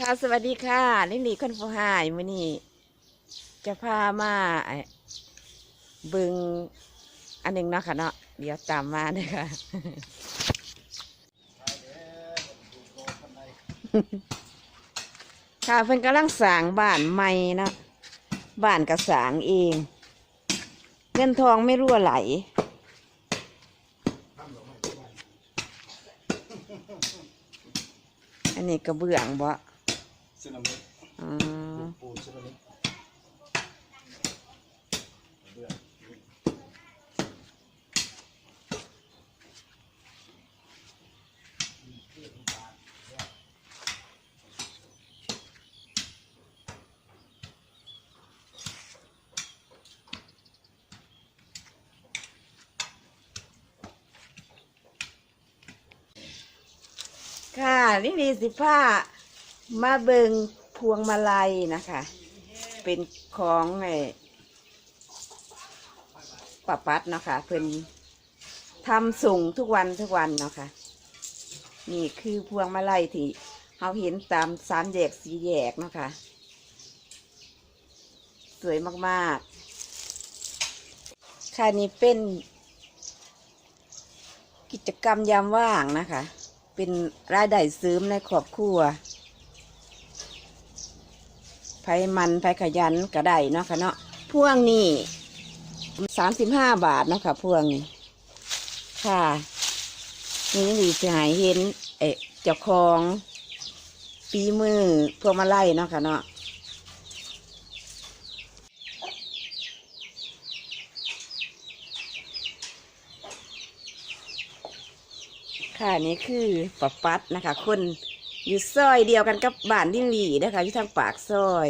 ค่ะสวัสดีค่ะลิลี่คนผู้หายมื้อนี้จะพามาเบึงอันหนึ่งเนาะค่ะเนาะเดี๋ยวตามมาเลยค่ะค่ะเพิ่นกำลังสางบ้านใหม่เนาะบ้านกระสางเอง เงินทองไม่รั่วไหลอันนี้กระเบื้องบ่ สึนามิอ๋อปูนสึนามิเบื่อค่ะลิลลี่สิผ้า มาเบิงพวงมาลัยนะคะ เป็นของไอ้ปะปัดเนาะคะเพิ่นทำส่งทุกวันทุกวันเนาะคะนี่คือพวงมาลัยที่เราเห็นตามสามแยกสีแยกเนาะคะสวยมากๆ ค่ะนี่เป็น กิจกรรมยามว่างนะคะ เป็นรายได้เสริมในครอบครัว ไผมันไผขยันก็ได้เนาะค่ะเนาะพ่วงนี่สามสิบห้าบาทเนาะค่ะพ่วงนี่ค่ะ นี่ดีจะหายเห็น เอ๊ะเจ้าของปีมือพวงมาไล่เนาะค่ะเนาะค่ะนี่คือปะปัดนะคะคน อยู่ซอยเดียวกันกับบ้านดิ้งหลีนะคะอยู่ทางปากซอย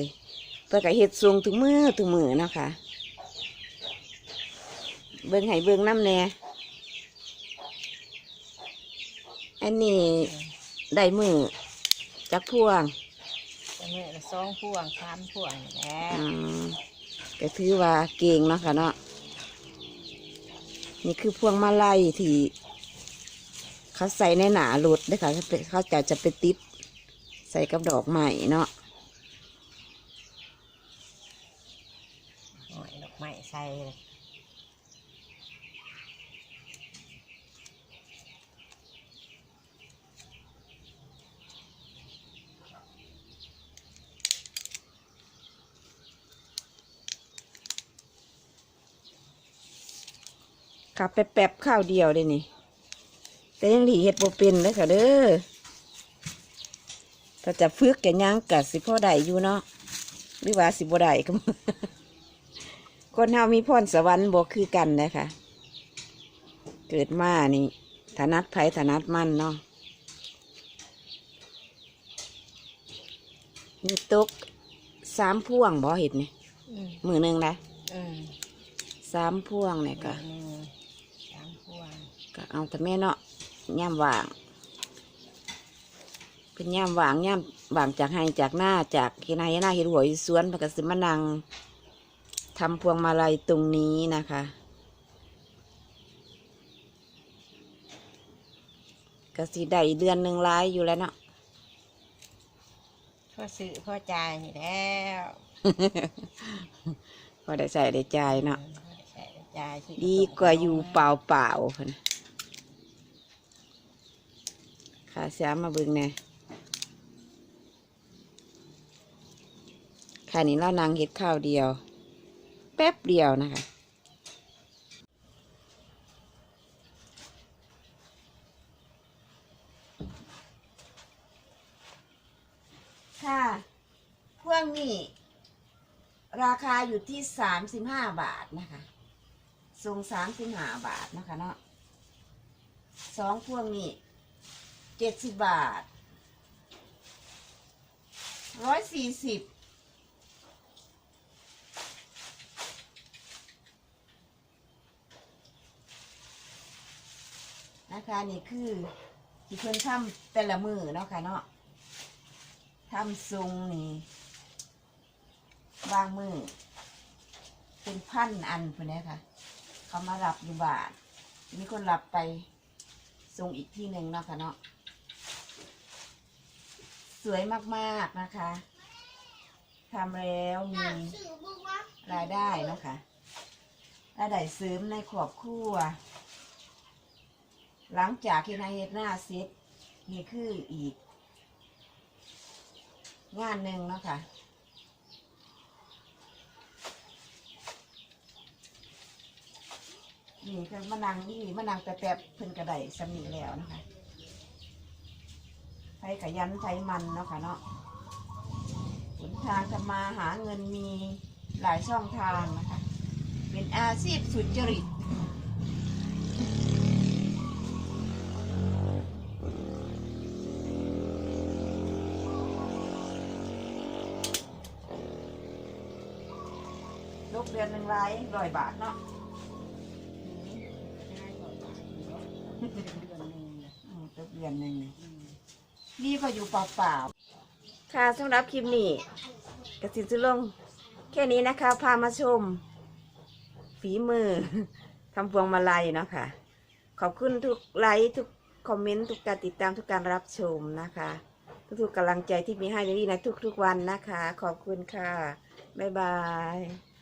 เพื่อกับเห็ดสูงถึงมือถึงมือเนาะคะเบิ้งให้เบิ้งน้ำแน่อันนี้ได้มือจักพวงจะมือละสองพวงสามพวงนี่แหละอืมก็ถือว่าเก่งเนาะค่ะเนาะนี่คือพวงมาลัยที่ เขาใส่ในหนารถนะคะเขาจะจะไปติด ใส่กับดอกไม้เนาะดอกไม้ใส่เลยขับแป๊บๆข้าวเดียวเลยนี่ แต่ยังหลีเห็ดบ่เป็นเลยค่ะเด้อถ้าจะฝึกแกยังกัดสิพ่อได้อยู่เนาะหรือว่าสิบ่ได้ก็คนเฮามีพรสวรรค์บ่คือกันนะคะเกิดมานี่ถนัดไผถนัดมันเนาะนี่ตกสามพวงบ่เห็ดนี่อืมมือหนึ่งนะอืมสามพวงเนี่ยก็หนึ่งสามพวงก็เอาแต่แม่เนาะ ย่ำว่างเป็นย่ำว่างย่ำว่างจากให้จากหน้าจากเฮ็ดนาเฮ็ดหน้าเฮ็ดหัวอยู่สวนมันก็สิมานั่งทำพวงมาลัยตรงนี้นะคะก็สิได้เดือนหนึ่งร้ายอยู่แล้วเนาะพ่อซื้อพ่อจ่ายนี่แล้วพอได้ใส่ได้จ่ายเนาะ พ่อได้ใช้ได้จ่ายซื้ดีกว่าอยู่เปล่าเปล่าๆพุ่นน่ะ ค่ะเสียมาบิ่งแหน่ค่ะนี่เรานางเห็ดข้าวเดียว แป๊บเดียวนะคะค่ะพวกนี้ราคาอยู่ที่สามสิบห้าบาทนะคะทรงสามสิบห้าบาทนะคะเนาะสองพวงนี้ เจ็ดสิบบาทร้อยสี่สิบนะคะนี่คือที่เพิ่นทำแต่ละมือเนาะค่ะเนาะทำทรงนี่บางมือเป็นพันอันคนนี้ค่ะ เขามารับอยู่บานมีคนรับไปส่งอีกที่หนึ่งเนาะค่ะเนาะ สวยมากๆนะคะทำแล้วมีรายได้นะคะรายได้เสริมในครอบครัว หลังจากที่นายเฮ็ดหน้าเสร็จนี่คืออีก งานหนึ่งนะคะนี่คือมะนางนี่มะนางแป๊บๆเพิ่นกระไดสำนีแล้วนะคะ ไฟขยันไฟมันเนาะค่ะเนาะหนทางทำมาหาเงินมีหลายช่องทางนะคะ เป็นอาชีพสุจริตลูกเดือนหนึ่งไรร้อยบาทเนาะอืมลูกเดือนหนึ่ง นี่ก็อยู่เปล่าๆค่ะสำหรับคลิปนี้กระสินสุลงแค่นี้นะคะ พามาชม ฝีมือทำพวงมาลัยเนาะค่ะ ขอบคุณทุกไลค์ทุกคอมเมนต์ทุกการติดตามทุกการรับชมนะคะ ทุกๆกำลังใจที่มีให้ในทุกๆวันนะคะ ขอบคุณค่ะ บ๊ายบาย